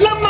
செல்லம்மா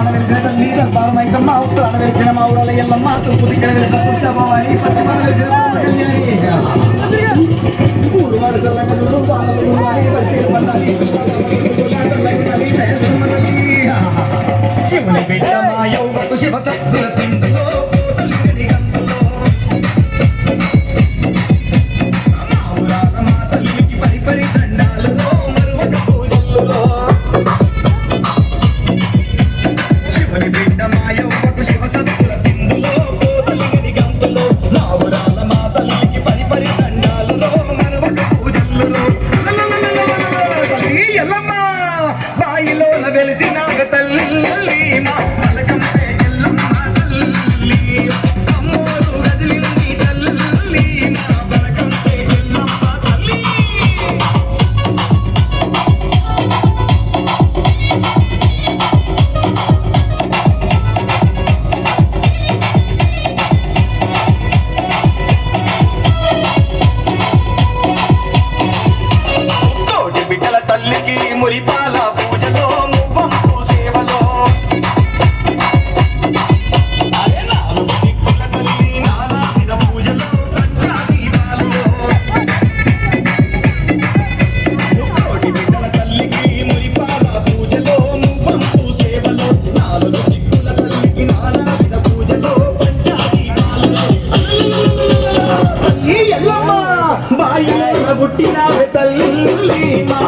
అనవేల చేయడం లీడర్ పారమైకమ్మ అవుతూ అనవేల సినిమా ఊరల ఎల్లమ్మ తూపుది కిడవేల కప్పుచ్చబోవాలి పచ్చి మనవేల ఊరువాడు చల్లగలు పాలలు వారి పచ్చి పండాలి శివుని బిడ్డ మాయవ్వకు శివ సత్తు తల్లి మా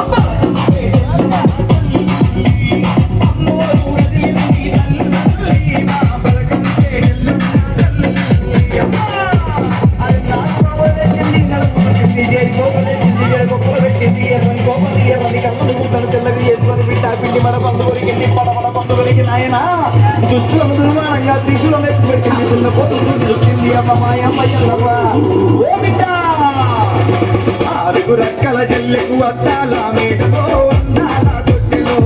దుష్టులను దుర్మానంగా దిశలో నెత్తి పెట్టింది దున్నపోతు చుట్టూ చుట్టింది అమ్మ మా అమ్మ ఎల్లవ్వ. ఓ బిడ్డ! ఆరుగురక్కల జల్లెకు అద్దాల మేడలో అందాల తొట్టిలో.